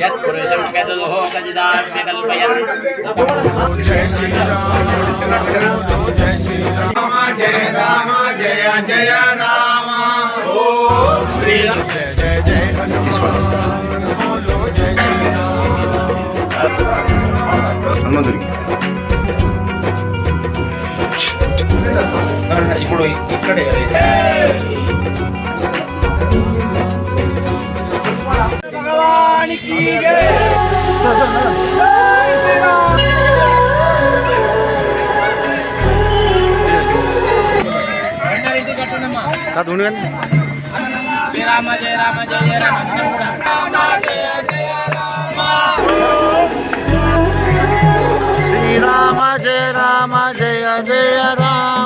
యత్పురుషం కదుః కజిదాభ్యకల్పయన్ జయ రామ జయ జయ రామ ఓ శ్రీరామ ఇప్పుడు ఇక్కడే భగవానికి కాదు ఉండు కానీ జయ రామ జయ రామ జయ జయ రామ శ్రీరామ జయ రామ జయ జయ రామ.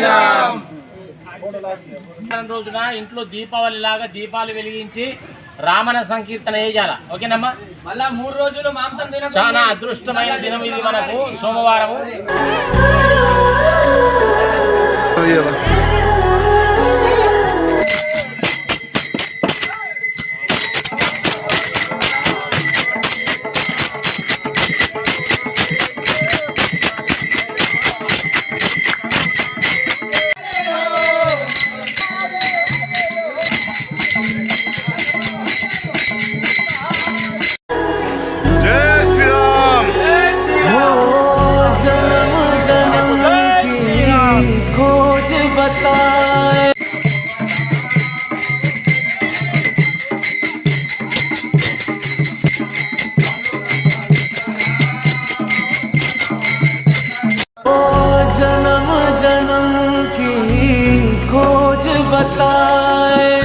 శ్రీరామ్. రోజున ఇంట్లో దీపావళి లాగా దీపాలు వెలిగించి రామన సంకీర్తన వేయాల. ఓకేనమ్మా? మళ్ళా మూడు రోజులు మాంసం తిన చాలా అదృష్టమైన దినం ఇది మనకు సోమవారము. बताए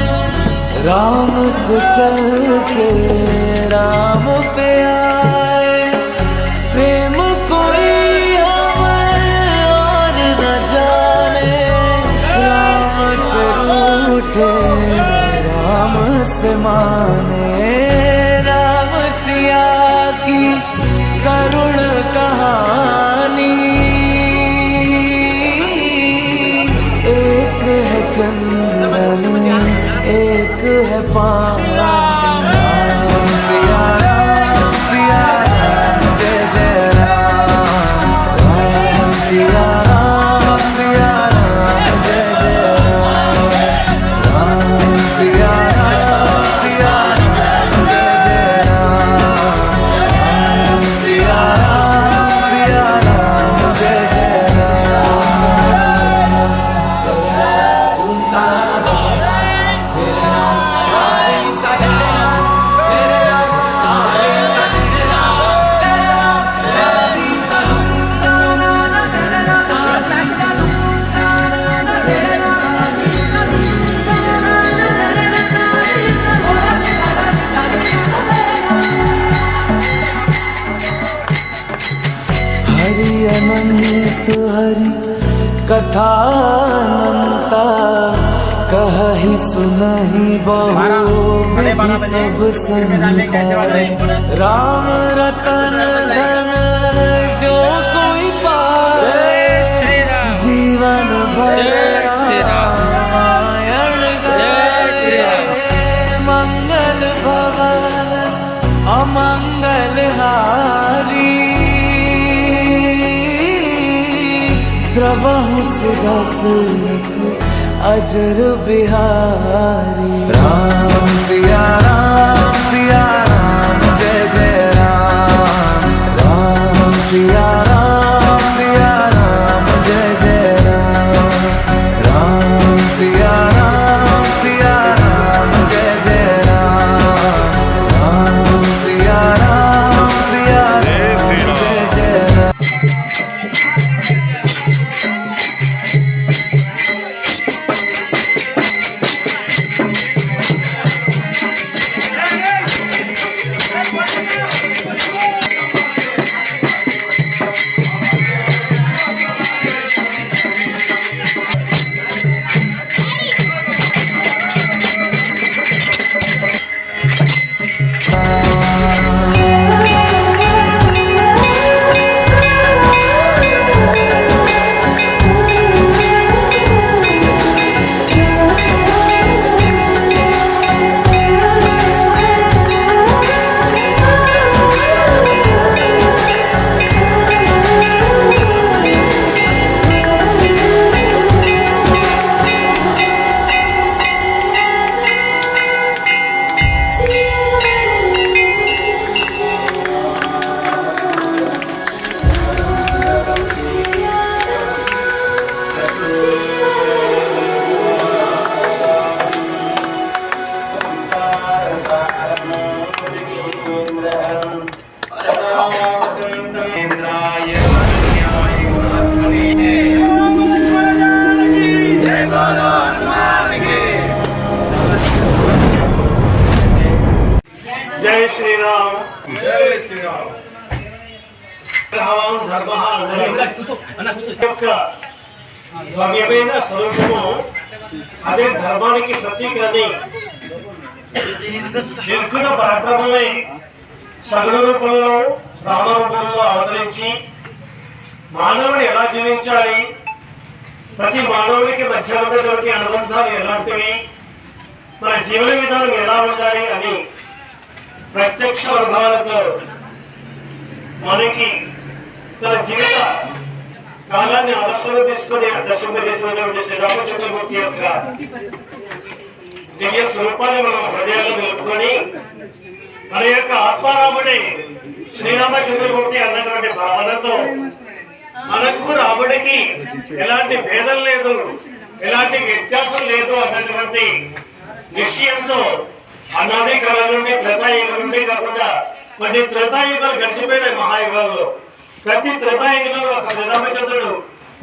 राम से चल के राम पे आए। प्रेम कोई और न जाने। राम से रूठे राम से माने। राम सिया की करुण कहानी। var. कथानंता कह ही सुन ही बहुत सब संहार। राम रतन धन प्रभु सुदसुत अजर बिहारी राम सिया राम सिया राम जय जय राम राम सिया రామం ధర్మ భవ్యమైన స్వరూపము అదే ధర్మానికి ప్రతీక అని నిర్గుణ పరబ్రహ్మమే సగుణ రూపంలో రామ రూపంలో అవతరించి మానవుడు ఎలా జీవించాలి? ప్రతి మానవుడికి మధ్య ఉన్నటువంటి అనుబంధాలు ఎలాంటివి? మన జీవన విధానం ఎలా ఉండాలి అని ప్రత్యక్ష అనుభవాలతో మనకి తన జీవిత కాలాన్ని ఆదర్శంగా తీసుకొని ఆదర్శంగా చేసినటువంటి శ్రీరామచంద్రమూర్తి యొక్క దివ్య స్వరూపాన్ని మనం హృదయాల్లో నిలుపుకొని మన యొక్క ఆత్మారాముడి శ్రీరామచంద్రమూర్తి అన్నటువంటి భావనతో మనకు రాముడికి ఎలాంటి భేదం లేదు ఎలాంటి వ్యత్యాసం లేదు అన్నటువంటి నిశ్చయంతో అనాది కాలం నుండి త్రేతాయుగం నుండి కాకుండా కొన్ని త్రేతాయుగాలు గడిచిపోయినాయి మహాయుగాల్లో. ప్రతి త్రేతాయుగంలో ఒక శ్రీరామచంద్రుడు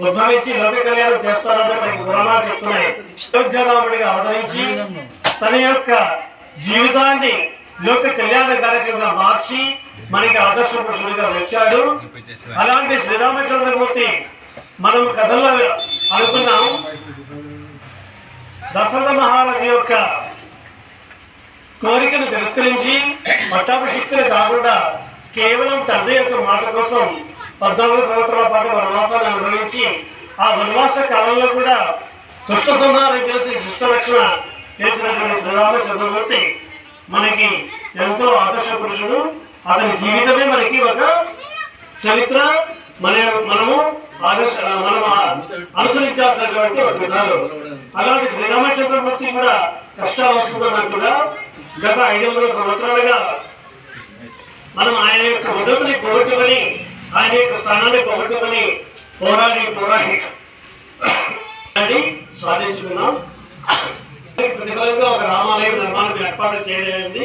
ఉద్భవించి లోక కళ్యాణం చేస్తారని మనకి పురాణాలు చెప్తున్నాయి. అయోధ్యరాముడిగా అవతరించి తన యొక్క జీవితాన్ని లోక కళ్యాణ కార్యక్రమంగా మార్చి మనకి ఆదర్శ పురుషుడిగా వచ్చాడు. అలాంటి శ్రీరామచంద్రమూర్తి మనం కథల్లో అనుకున్నాం. దశరథ మహారాజు యొక్క కోరికను తిరస్కరించి పట్టాభిషిక్తులు కాకుండా కేవలం తండ్రి యొక్క మాట కోసం పద్నాలుగు సంవత్సరాల పాటు వనవాసాన్ని అనుభవించి ఆ వనవాస కాలంలో కూడా దుష్ట సంహారం చేసి దుష్ట రక్షణ చేసినటువంటి శ్రీరామచంద్రమూర్తి మనకి ఎంతో ఆదర్శ పురుషుడు అతని జీవితమే మనకి ఒక చరిత్ర. మన మనము ఆదర్శ మనం అనుసరించాల్సినటువంటి ఒక విధానం. అలాంటి శ్రీరామచంద్రమూర్తి కూడా కష్టాలు వస్తుందన్నట్టుగా కూడా గత ఐదు వందల సంవత్సరాలుగా మనం ఆయన యొక్క ఉదతిని పోగొట్టుకొని ఆయన యొక్క స్థానాన్ని పోగొట్టుకొని పోరాడి పోరాడి అని సాధించుకున్నాం. ప్రతిఫలంగా ఒక రామాలయం నిర్మాణం ఏర్పాటు చేయలేదండి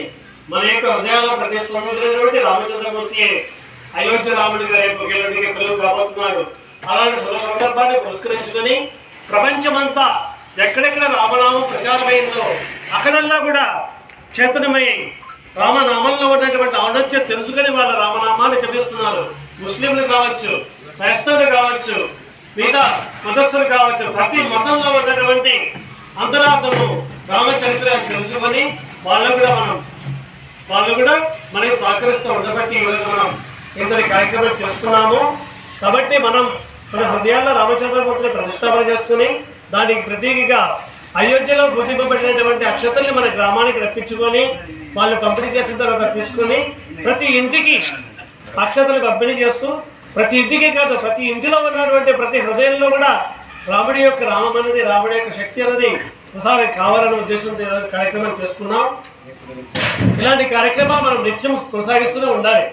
మన యొక్క హృదయాల్లో ప్రతిస్పందించినటువంటి రామచంద్రమూర్తి అయోధ్య రాముడి గారి గెలడికి కలుగు కాబోతున్నాడు. అలాంటి శుభ సందర్భాన్ని పురస్కరించుకొని ప్రపంచమంతా ఎక్కడెక్కడ రామనామం ప్రచారమైందో అక్కడల్లా కూడా చేతనమై రామనామంలో ఉన్నటువంటి ఔన్నత్యం తెలుసుకొని వాళ్ళ రామనామాన్ని జపిస్తున్నారు ముస్లింలు కావచ్చు క్రైస్తవులు కావచ్చు మిగతా మతస్థులు కావచ్చు ప్రతి మతంలో ఉన్నటువంటి అంతరార్థము రామచరిత్ర తెలుసుకొని వాళ్ళు కూడా మనం వాళ్ళు కూడా మనకి సహకరిస్తూ ఉండబట్టి ఈరోజు మనం ఇంతటి కార్యక్రమం చేస్తున్నాము. కాబట్టి మనం మన హృదయాల్లో రామచంద్రమూర్తిని ప్రతిష్టాపన చేసుకుని దానికి ప్రతీకగా అయోధ్యలో గుర్తింపబడినటువంటి అక్షతల్ని మన గ్రామానికి రప్పించుకొని వాళ్ళు పంపిణీ చేసిన తర్వాత తీసుకొని ప్రతి ఇంటికి అక్షతలు పంపిణీ చేస్తూ ప్రతి ఇంటికి కాదు ప్రతి ఇంటిలో ఉన్నటువంటి ప్రతి హృదయంలో కూడా రాముడి యొక్క రామం అనేది రాముడి యొక్క శక్తి అనేది ఒకసారి కావాలనే ఉద్దేశంతో కార్యక్రమం చేసుకున్నాం. ఇలాంటి కార్యక్రమాలు మనం నిత్యం కొనసాగిస్తూనే ఉండాలి.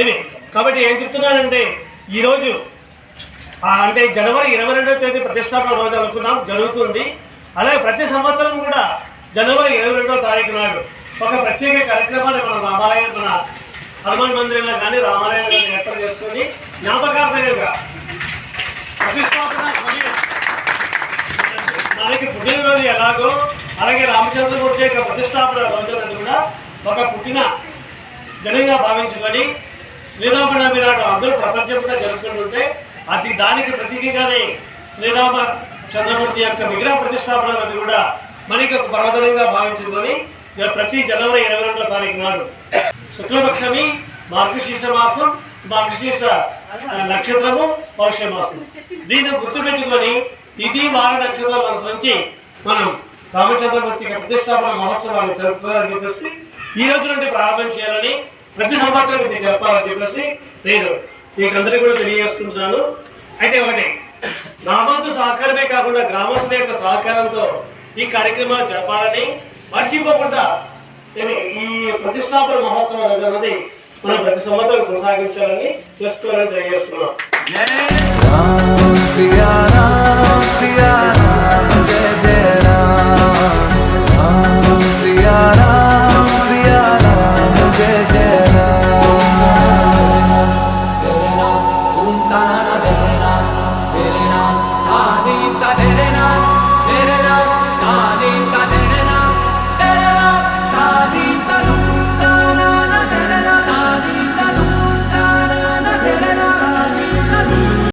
ఏమి? కాబట్టి ఏం చెప్తున్నానంటే ఈరోజు అంటే జనవరి ఇరవై రెండవ తేదీ ప్రతిష్టాపన రోజు అనుకున్నాం జరుగుతుంది. అలాగే ప్రతి సంవత్సరం కూడా జనవరి ఇరవై రెండవ తారీఖు నాడు ఒక ప్రత్యేక కార్యక్రమాన్ని మన రామాలయం మన హనుమాన్ మందిరంలో కానీ రామాలయంలో కానీ ఏర్పాటు చేసుకొని జ్ఞాపకార్థంగా ప్రతిష్టాపన సమయం మనకి పుట్టినరోజు ఎలాగో అలాగే రామచంద్రమూర్తి యొక్క ప్రతిష్టాపన రోజులను కూడా ఒక పుట్టిన దినంగా భావించుకొని శ్రీరామనవమి నాడు అందరూ ప్రపంచంలో జరుపుకుంటుంటే అది దానికి ప్రతీకగానే శ్రీరామ చంద్రమూర్తి యొక్క విగ్రహ ప్రతిష్టాపన రోజు కూడా మనకి ఒక పర్వదనంగా భావించుకొని ప్రతి జనవరి ఇరవై రెండో తారీఖు నాడు. శుక్లపక్షమి మార్గశీర్ష మాసం మార్గశీర్ష నక్షత్రము పౌష మాసం దీన్ని గుర్తుపెట్టుకొని ఇది వార మన నుంచి మనం రామచంద్రమూర్తి యొక్క ప్రతిష్టాపన మహోత్సవాన్ని జరుపుకోవాలని చెప్పేసి ఈ రోజు నుండి ప్రారంభం చేయాలని ప్రతి సంవత్సరం ఇది చెప్పాలని చెప్పేసి నేను మీకందరికీ కూడా తెలియజేసుకుంటున్నాను. అయితే ఒకటి నా వంతు సహకారమే కాకుండా గ్రామస్తుల యొక్క సహకారంతో ఈ కార్యక్రమాలు జరపాలని మర్చిపోకుండా నేను ఈ ప్రతిష్టాపన మహోత్సవం అన్నది మనం ప్రతి సంవత్సరం కొనసాగించాలని చేసుకోవాలని తెలియజేస్తున్నాం